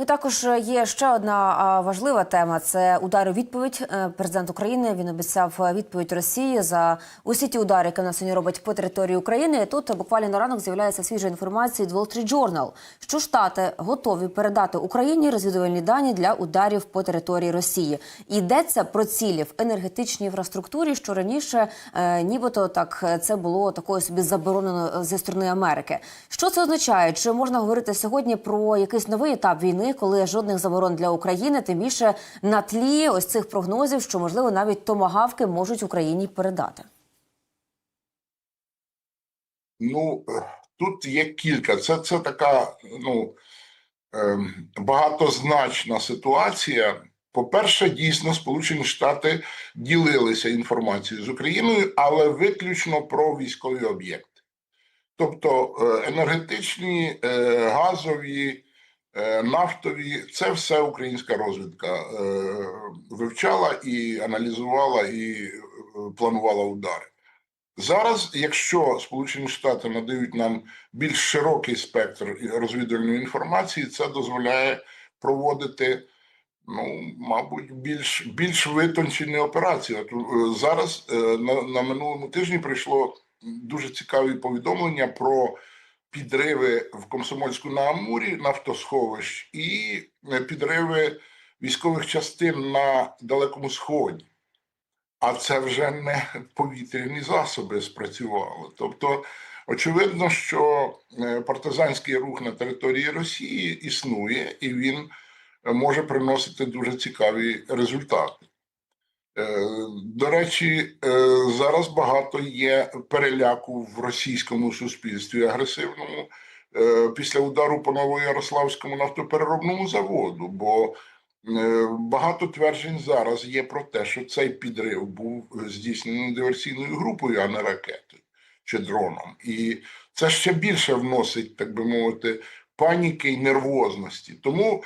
Ну, також є ще одна важлива тема: це удар у відповідь. Е, Президент України він обіцяв відповідь Росії за усі ті удари, які вона сьогодні робить по території України. Тут буквально на ранок з'являється свіжа інформація від Wall Street Journal, що штати готові передати Україні розвідувальні дані для ударів по території Росії. Йдеться про цілі в енергетичній інфраструктурі, що раніше, е, нібито так е, це було такою собі заборонено зі сторони Америки. Що це означає? Чи можна говорити сьогодні про якийсь новий етап війни, коли жодних заборон для України, тим більше на тлі ось цих прогнозів, що можливо навіть томагавки можуть Україні передати? Ну, е, тут є кілька. Це, це така ну, ем, багатозначна ситуація. По-перше, дійсно, Сполучені Штати ділилися інформацією з Україною, але виключно про військові об'єкти. Тобто е, енергетичні, е, газові, нафтові це все українська розвідка е, вивчала і аналізувала, і е, планувала удари. Зараз, якщо Сполучені Штати надають нам більш широкий спектр розвідувальної інформації, це дозволяє проводити, ну, мабуть, більш більш витончені операції. От, е, зараз е, на, на минулому тижні прийшло дуже цікаві повідомлення про підриви в Комсомольську на Амурі нафтосховищ і е, підриви військових частин на Далекому Сході. А це вже не повітряні засоби спрацювали. Тобто, очевидно, що е, партизанський рух на території Росії існує, і він е, може приносити дуже цікаві результати. Е, До речі, е, зараз багато є переляку в російському суспільстві агресивному е, після удару по Новоярославському нафтопереробному заводу. бо Багато тверджень зараз є про те, що цей підрив був здійснений диверсійною групою, а не ракетою чи дроном. І це ще більше вносить, так би мовити, паніки і нервозності. Тому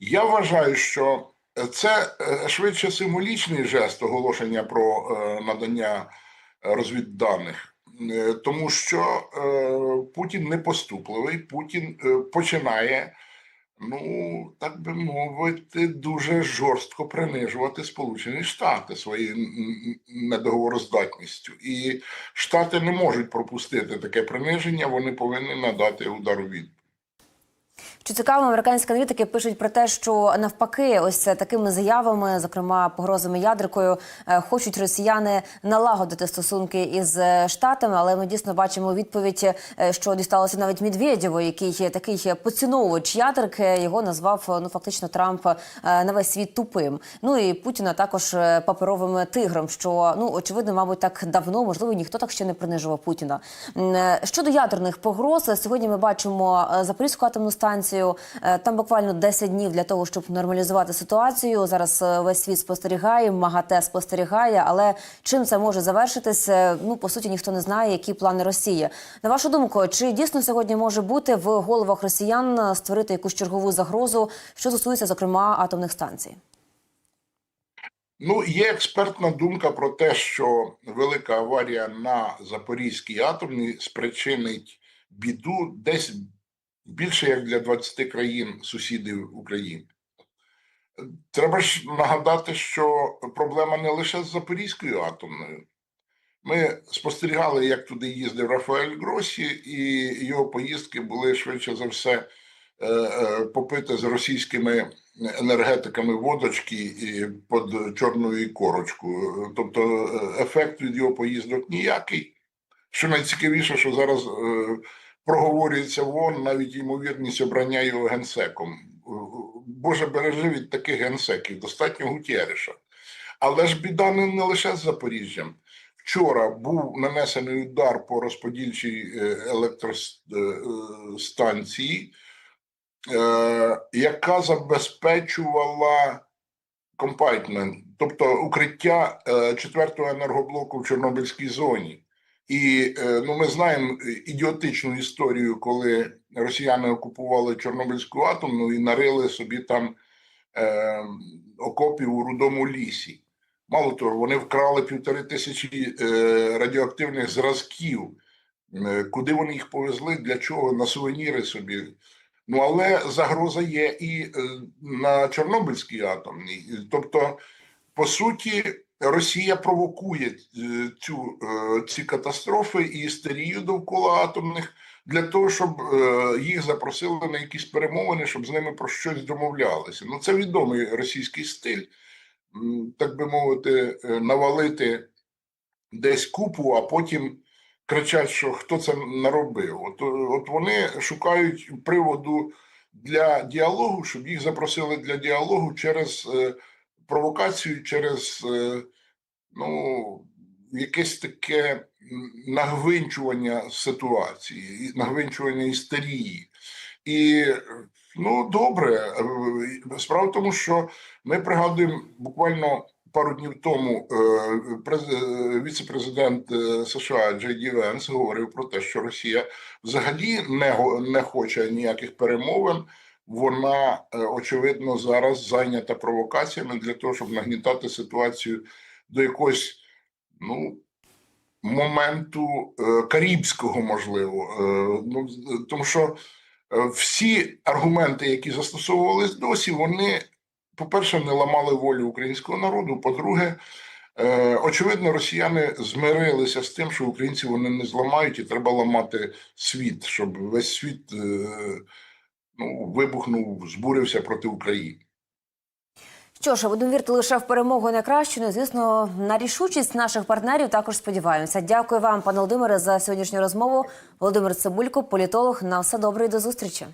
я вважаю, що це е, швидше символічний жест оголошення про е, надання розвідданих. Е, Тому що Путін не поступливий, Путін починає ну, так би мовити, дуже жорстко принижувати Сполучені Штати своєю недоговороздатністю. І Штати не можуть пропустити таке приниження, вони повинні надати удар у відповідь. Чи цікаво, американські аналітики пишуть про те, що навпаки, ось такими заявами, зокрема погрозами ядрикою, е, хочуть росіяни налагодити стосунки із е, штатами. Але ми дійсно бачимо відповідь, е, що дісталося навіть Медведєву, який такий поціновувач ядерки. Його назвав ну фактично Трамп на весь світ тупим. Ну і Путіна також паперовим тигром. Що ну очевидно, мабуть, так давно можливо ніхто так ще не принижував Путіна. Щодо ядерних погроз, сьогодні ми бачимо Запорізьку атомну станцію. Е, Там буквально 10 днів для того, щоб нормалізувати ситуацію. Зараз е, весь світ спостерігає, МАГАТЕ спостерігає. Але чим це може завершитись? е, Ну по суті, ніхто не знає, які плани Росії. На вашу думку, чи дійсно сьогодні може бути в головах росіян створити якусь чергову загрозу, що стосується зокрема атомних станцій? Ну, є експертна думка про те, що велика аварія на Запорізькій атомній спричинить біду десь більше як для 20 країн сусідів України. Треба ж нагадати, що проблема не лише з Запорізькою атомною. Ми спостерігали, як туди їздив Рафаель Гросі, і його поїздки були швидше за все е, е, попити з російськими енергетиками водочки під чорною корочкою. Тобто е, ефект від його поїздок ніякий. Що найцікавіше, що зараз проговорюється вон навіть ймовірність обрання його генсеком. Е, Боже бережи від таких генсеків, достатньо Гутєриша. Але ж біда не, лише з Запоріжжям. Вчора був нанесений удар по розподільчій е, електростанції, е, яка забезпечувала компайтмент, тобто укриття четвертого енергоблоку в Чорнобильській зоні. І е, ну, ми знаємо ідіотичну історію, коли росіяни окупували Чорнобильську атомну і нарили собі там е, окопів у рудому лісі. Мало того, вони вкрали півтори тисячі е, радіоактивних зразків. Е, Куди вони їх повезли? Для чого? На сувеніри собі. Ну але загроза є і е, на Чорнобильській атомній. Тобто, по суті, Росія провокує е, цю е, ці катастрофи і істерію довкола атомних для того, щоб е, їх запросили на якісь перемовини, щоб з ними про щось домовлялися. Ну це відомий російський стиль, так би мовити, навалити десь купу, а потім кричать, що хто це наробив. От, от вони шукають приводу для діалогу, щоб їх запросили для діалогу через провокацію, через е, ну, якесь таке нагвинчування ситуації, нагвинчування істерії. І ну добре, Е, справа в тому, що ми пригадуємо буквально пару днів тому е, през- віце-президент США Джей Ді Венс говорив про те, що Росія взагалі не, не хоче ніяких перемовин. Вона е, очевидно зараз зайнята провокаціями для того, щоб нагнітати ситуацію до якогось ну моменту е, карібського, можливо. Е, ну, тому що всі аргументи, які застосовувались досі, вони, по-перше, не ламали волю українського народу. По-друге, очевидно, росіяни змирилися з тим, що українці вони не зламають, і треба ламати світ, щоб весь світ ну, вибухнув, збурився проти України. Що ж, будемо вірити лише в перемогу найкращу. Ну, звісно, на рішучість наших партнерів також сподіваємося. Дякую вам, пане Володимире, за сьогоднішню розмову. Володимир Цибулько, політолог. На все добре і до зустрічі.